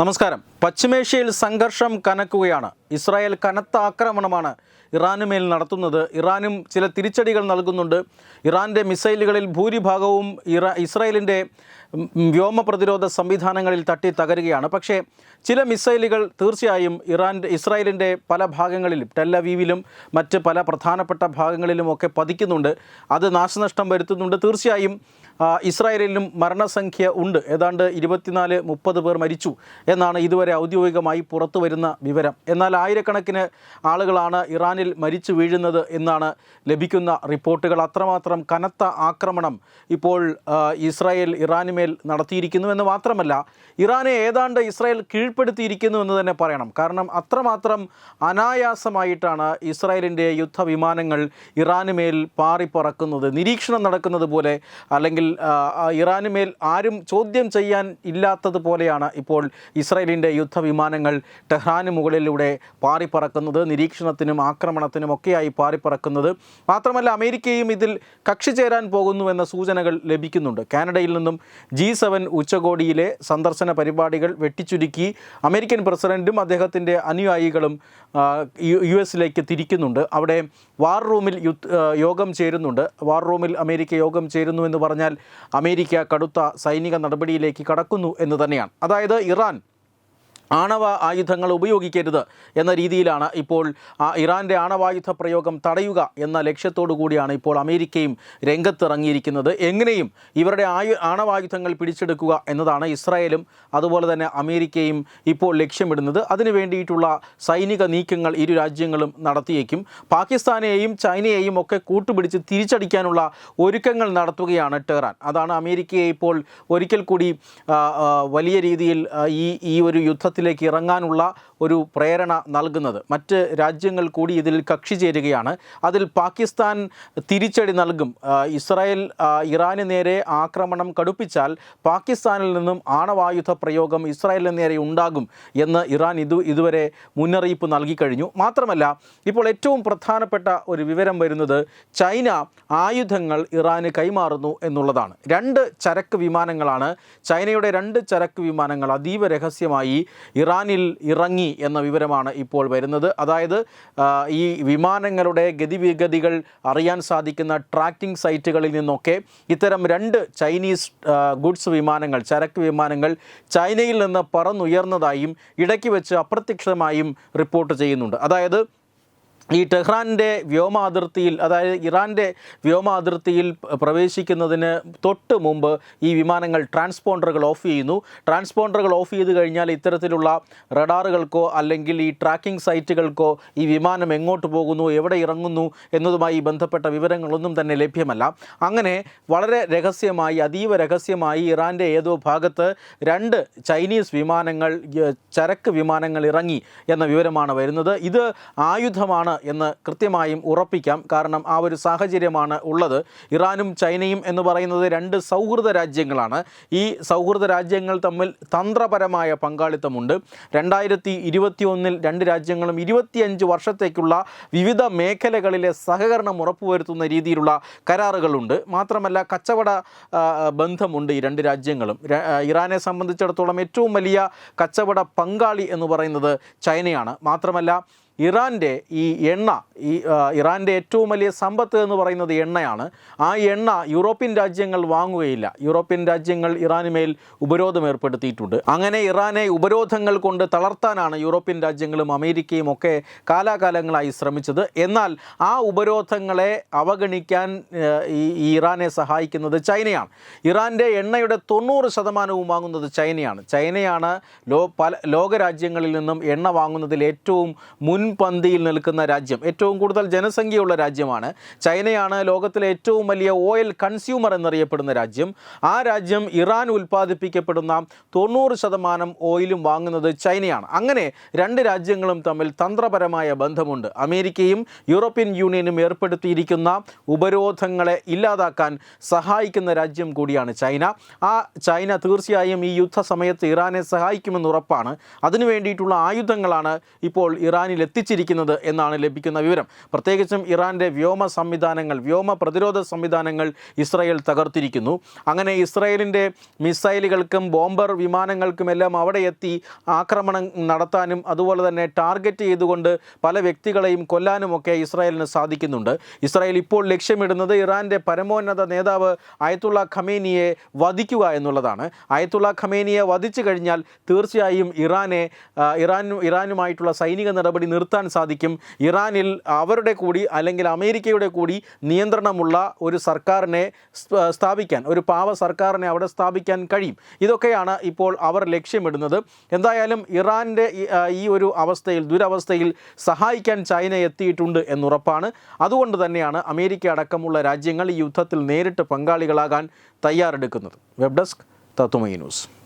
നമസ്കാരം. പശ്ചിമേഷ്യയിൽ സംഘർഷം കനക്കുകയാണ്. ഇസ്രായേൽ കനത്ത ആക്രമണമാണ് ഇറാനുമേൽ നടത്തുന്നത്. ഇറാനും ചില തിരിച്ചടികൾ നൽകുന്നുണ്ട്. ഇറാന്റെ മിസൈലുകളിൽ ഭൂരിഭാഗവും ഇറാ ഇസ്രായേലിന്റെ വ്യോമ പ്രതിരോധ സംവിധാനങ്ങളിൽ തട്ടി തകരുകയാണ്. പക്ഷേ ചില മിസൈലുകൾ തീർച്ചയായും ഇറാൻ ഇസ്രായേലിന്റെ പല ഭാഗങ്ങളിലും ടെല്ലവീവിലും മറ്റ് പല പ്രധാനപ്പെട്ട ഭാഗങ്ങളിലും ഒക്കെ പതിക്കുന്നുണ്ട്. അത് നാശനഷ്ടം വരുത്തുന്നുണ്ട്. തീർച്ചയായും ഇസ്രായേലിലും മരണസംഖ്യ ഉണ്ട്. ഏതാണ്ട് ഇരുപത്തിനാല് മുപ്പത് പേർ മരിച്ചു. എന്നാണ് ഇതുവരെ ഔദ്യോഗികമായി പുറത്തു വരുന്ന വിവരം. എന്നാൽ ആയിരക്കണക്കിന് ആളുകളാണ് ഇറാനിൽ മരിച്ചു വീഴുന്നത് എന്നാണ് ലഭിക്കുന്ന റിപ്പോർട്ടുകൾ. അത്രമാത്രം കനത്ത ആക്രമണം ഇപ്പോൾ ഇസ്രായേൽ ഇറാനുമേൽ നടത്തിയിരിക്കുന്നു എന്ന് മാത്രമല്ല ഇറാനെ ഏതാണ്ട് ഇസ്രായേൽ കീഴ്പ്പെടുത്തിയിരിക്കുന്നു എന്ന് തന്നെ പറയണം. കാരണം അത്രമാത്രം അനായാസമായിട്ടാണ് ഇസ്രായേലിന്റെ യുദ്ധവിമാനങ്ങൾ ഇറാനുമേൽ പാറിപ്പറക്കുന്നത്. നിരീക്ഷണം നടക്കുന്നത് പോലെ അല്ലെങ്കിൽ ആ, ആ, ഇറാന് മേൽ ആരും ചോദ്യം ചെയ്യാൻ ഇല്ലാത്തതുപോലെയാണ് ഇപ്പോൾ ഇസ്രായേലിന്റെ യുദ്ധവിമാനങ്ങൾ ടെഹ്റാന് മുകളിലൂടെ പാറിപ്പറക്കുന്നത് നിരീക്ഷണത്തിനും ആക്രമണത്തിനും ഒക്കെയായി പാറിപ്പറക്കുന്നത്. മാത്രമല്ല അമേരിക്കയും ഇതിൽ കക്ഷി ചേരാൻ പോകുന്നു എന്ന സൂചനകൾ ലഭിക്കുന്നുണ്ട്. കാനഡയിൽ നിന്നും ജി സെവൻ ഉച്ചകോടിയിലെ സന്ദർശന പരിപാടികൾ വെട്ടിച്ചുരുക്കി അമേരിക്കൻ പ്രസിഡന്റും അദ്ദേഹത്തിന്റെ അനുയായികളും യു- എസിലേക്ക് തിരിക്കുന്നുണ്ട്. അവിടെ വാർ റൂമിൽ യോഗം ചേരുന്നുണ്ട്. വാർ റൂമിൽ അമേരിക്ക യോഗം ചേരുന്നു എന്ന് പറഞ്ഞാൽ അമേരിക്ക കടുത്ത സൈനിക നടപടിയിലേക്ക് കടക്കുന്നു എന്ന് തന്നെയാണ്. അതായത് ഇറാൻ ആണവ ആയുധങ്ങൾ ഉപയോഗിക്കരുത് എന്ന രീതിയിലാണ് ഇപ്പോൾ ഇറാന്റെ ആണവായുധ പ്രയോഗം തടയുക എന്ന ലക്ഷ്യത്തോടു കൂടിയാണ് ഇപ്പോൾ അമേരിക്കയും രംഗത്തിറങ്ങിയിരിക്കുന്നത്. എങ്ങനെയും ഇവരുടെ ആയു ആണവായുധങ്ങൾ പിടിച്ചെടുക്കുക എന്നതാണ് ഇസ്രായേലും അതുപോലെ തന്നെ അമേരിക്കയും ഇപ്പോൾ ലക്ഷ്യമിടുന്നത്. അതിനു വേണ്ടിയിട്ടുള്ള സൈനിക നീക്കങ്ങൾ ഇരു രാജ്യങ്ങളും നടത്തിയേക്കും. പാകിസ്ഥാനെയും ചൈനയെയും ഒക്കെ കൂട്ടുപിടിച്ച് തിരിച്ചടിക്കാനുള്ള ഒരുക്കങ്ങൾ നടത്തുകയാണ് ടെഹ്റാൻ. അതാണ് അമേരിക്കയെ ഇപ്പോൾ ഒരിക്കൽ കൂടി വലിയ രീതിയിൽ ഈ ഈ ഒരു യുദ്ധത്തിലേക്ക് ഇറങ്ങാനുള്ള ഒരു പ്രേരണ നൽകുന്നത്. മറ്റ് രാജ്യങ്ങൾ കൂടി ഇതിൽ കക്ഷി ചേരുകയാണ്. അതിൽ പാകിസ്ഥാൻ തിരിച്ചടി നൽകും. ഇസ്രായേൽ ഇറാന് നേരെ ആക്രമണം കടുപ്പിച്ചാൽ പാകിസ്ഥാനിൽ നിന്നും ആണവായുധ പ്രയോഗം ഇസ്രായേലിന് നേരെ ഉണ്ടാകും എന്ന് ഇറാൻ ഇത് ഇതുവരെ മുന്നറിയിപ്പ് നൽകി കഴിഞ്ഞു. മാത്രമല്ല ഇപ്പോൾ ഏറ്റവും പ്രധാനപ്പെട്ട ഒരു വിവരം വരുന്നത് ചൈന ആയുധങ്ങൾ ഇറാന് കൈമാറുന്നു എന്നുള്ളതാണ്. രണ്ട് ചരക്ക് വിമാനങ്ങളാണ്. ചൈനയുടെ രണ്ട് ചരക്ക് വിമാനങ്ങൾ അതീവ രഹസ്യമായി ഇറാനിൽ ഇറങ്ങി എന്ന വിവരമാണ് ഇപ്പോൾ വരുന്നത്. അതായത് ഈ വിമാനങ്ങളുടെ ഗതിവിഗതികൾ അറിയാൻ സാധിക്കുന്ന ട്രാക്കിംഗ് സൈറ്റുകളിൽ നിന്നൊക്കെ ഇത്തരം രണ്ട് ചൈനീസ് ഗുഡ്സ് വിമാനങ്ങൾ ചരക്ക് വിമാനങ്ങൾ ചൈനയിൽ നിന്ന് പറന്നുയർന്നതായും ഇടയ്ക്ക് വെച്ച് അപ്രത്യക്ഷമായും റിപ്പോർട്ട് ചെയ്യുന്നുണ്ട്. അതായത് ഈ ടെഹ്റാന്റെ വ്യോമ അതിർത്തിയിൽ അതായത് ഇറാന്റെ വ്യോമ അതിർത്തിയിൽ പ്രവേശിക്കുന്നതിന് തൊട്ട് മുമ്പ് ഈ വിമാനങ്ങൾ ട്രാൻസ്പോണ്ടറുകൾ ഓഫ് ചെയ്യുന്നു. ട്രാൻസ്പോണ്ടറുകൾ ഓഫ് ചെയ്ത് കഴിഞ്ഞാൽ ഇത്തരത്തിലുള്ള റഡാറുകൾക്കോ അല്ലെങ്കിൽ ഈ ട്രാക്കിംഗ് സൈറ്റുകൾക്കോ ഈ വിമാനം എങ്ങോട്ട് പോകുന്നു എവിടെ ഇറങ്ങുന്നു എന്നതുമായി ബന്ധപ്പെട്ട വിവരങ്ങളൊന്നും തന്നെ ലഭ്യമല്ല. അങ്ങനെ വളരെ രഹസ്യമായി അതീവ രഹസ്യമായി ഇറാന്റെ ഏതോ ഭാഗത്ത് രണ്ട് ചൈനീസ് വിമാനങ്ങൾ ചരക്ക് വിമാനങ്ങൾ ഇറങ്ങി എന്ന വിവരമാണ് വരുന്നത്. ഇത് ആയുധമാണ് എന്ന് കൃത്യമായും ഉറപ്പിക്കാം. കാരണം ആ ഒരു സാഹചര്യമാണ് ഉള്ളത്. ഇറാനും ചൈനയും എന്ന് പറയുന്നത് രണ്ട് സൗഹൃദ രാജ്യങ്ങളാണ്. ഈ സൗഹൃദ രാജ്യങ്ങൾ തമ്മിൽ തന്ത്രപരമായ പങ്കാളിത്തമുണ്ട്. രണ്ടായിരത്തി ഇരുപത്തി ഒന്നിൽ രണ്ട് രാജ്യങ്ങളും ഇരുപത്തിയഞ്ച് വർഷത്തേക്കുള്ള വിവിധ മേഖലകളിലെ സഹകരണം ഉറപ്പുവരുത്തുന്ന രീതിയിലുള്ള കരാറുകളുണ്ട്. മാത്രമല്ല കച്ചവട ബന്ധമുണ്ട് ഈ രണ്ട് രാജ്യങ്ങളും. ഇറാനെ സംബന്ധിച്ചിടത്തോളം ഏറ്റവും വലിയ കച്ചവട പങ്കാളി എന്ന് പറയുന്നത് ചൈനയാണ്. മാത്രമല്ല ഇറാന്റെ ഈ എണ്ണ ഈ ഇറാന്റെ ഏറ്റവും വലിയ സമ്പത്ത് എന്ന് പറയുന്നത് എണ്ണയാണ്. ആ എണ്ണ യൂറോപ്യൻ രാജ്യങ്ങൾ വാങ്ങുകയില്ല. യൂറോപ്യൻ രാജ്യങ്ങൾ ഇറാന് മേൽ ഉപരോധം ഏർപ്പെടുത്തിയിട്ടുണ്ട്. അങ്ങനെ ഇറാനെ ഉപരോധങ്ങൾ കൊണ്ട് തളർത്താനാണ് യൂറോപ്യൻ രാജ്യങ്ങളും അമേരിക്കയും ഒക്കെ കാലാകാലങ്ങളായി ശ്രമിച്ചത്. എന്നാൽ ആ ഉപരോധങ്ങളെ അവഗണിക്കാൻ ഈ ഇറാനെ സഹായിക്കുന്നത് ചൈനയാണ്. ഇറാന്റെ എണ്ണയുടെ തൊണ്ണൂറ് ശതമാനവും വാങ്ങുന്നത് ചൈനയാണ്. ചൈനയാണ് ലോ പല ലോകരാജ്യങ്ങളിൽ നിന്നും എണ്ണ വാങ്ങുന്നതിൽ ഏറ്റവും മുൻപന്തിയിൽ നിൽക്കുന്ന രാജ്യം ഏറ്റവും കൂടുതൽ ജനസംഖ്യയുള്ള രാജ്യമാണ്. ചൈനയാണ് ലോകത്തിലെ ഏറ്റവും വലിയ ഓയിൽ കൺസ്യൂമർ എന്നറിയപ്പെടുന്ന രാജ്യം. ആ രാജ്യം ഇറാൻ ഉൽപ്പാദിപ്പിക്കപ്പെടുന്ന തൊണ്ണൂറ് ശതമാനം ഓയിലും വാങ്ങുന്നത് ചൈനയാണ്. അങ്ങനെ രണ്ട് രാജ്യങ്ങളും തമ്മിൽ തന്ത്രപരമായ ബന്ധമുണ്ട്. അമേരിക്കയും യൂറോപ്യൻ യൂണിയനും ഏർപ്പെടുത്തിയിരിക്കുന്ന ഉപരോധങ്ങളെ ഇല്ലാതാക്കാൻ സഹായിക്കുന്ന രാജ്യം കൂടിയാണ് ചൈന. ആ ചൈന തീർച്ചയായും ഈ യുദ്ധ സമയത്ത് ഇറാനെ സഹായിക്കുമെന്ന് ഉറപ്പാണ്. അതിനു വേണ്ടിയിട്ടുള്ള ആയുധങ്ങളാണ് ഇപ്പോൾ ഇറാനിൽ എത്തിച്ചിരിക്കുന്നത് എന്നാണ് ലഭിക്കുന്ന വിവരം. പ്രത്യേകിച്ചും ഇറാന്റെ വ്യോമ സംവിധാനങ്ങൾ വ്യോമ പ്രതിരോധ സംവിധാനങ്ങൾ ഇസ്രായേൽ തകർത്തിരിക്കുന്നു. അങ്ങനെ ഇസ്രായേലിന്റെ മിസൈലുകൾക്കും ബോംബർ വിമാനങ്ങൾക്കുമെല്ലാം അവിടെ എത്തി ആക്രമണം നടത്താനും അതുപോലെ തന്നെ ടാർഗറ്റ് ചെയ്തുകൊണ്ട് പല വ്യക്തികളെയും കൊല്ലാനുമൊക്കെ ഇസ്രായേലിന് സാധിക്കുന്നുണ്ട്. ഇസ്രായേൽ ഇപ്പോൾ ലക്ഷ്യമിടുന്നത് ഇറാന്റെ പരമോന്നത നേതാവ് അയത്തുള്ള ഖമേനിയെ വധിക്കുക എന്നുള്ളതാണ്. അയത്തുള്ള ഖമേനിയെ വധിച്ചു കഴിഞ്ഞാൽ തീർച്ചയായും ഇറാനെ ഇറാൻ ഇറാനുമായിട്ടുള്ള സൈനിക നടപടി നിർത്താൻ സാധിക്കും. ഇറാനിൽ അവരുടെ കൂടി അല്ലെങ്കിൽ അമേരിക്കയുടെ കൂടി നിയന്ത്രണമുള്ള ഒരു സർക്കാരിനെ സ്ഥാപിക്കാൻ ഒരു പാവ സർക്കാരിനെ അവിടെ സ്ഥാപിക്കാൻ കഴിയും. ഇതൊക്കെയാണ് ഇപ്പോൾ അവർ ലക്ഷ്യമിടുന്നത്. എന്തായാലും ഇറാന്റെ ഈ- ഒരു അവസ്ഥയിൽ ദുരവസ്ഥയിൽ സഹായിക്കാൻ ചൈന എത്തിയിട്ടുണ്ട് എന്നുറപ്പാണ്. അതുകൊണ്ട് തന്നെയാണ് അമേരിക്ക അടക്കമുള്ള രാജ്യങ്ങൾ ഈ യുദ്ധത്തിൽ നേരിട്ട് പങ്കാളികളാകാൻ തയ്യാറെടുക്കുന്നത്. വെബ് ഡെസ്ക് തത്തുമൈ ന്യൂസ്.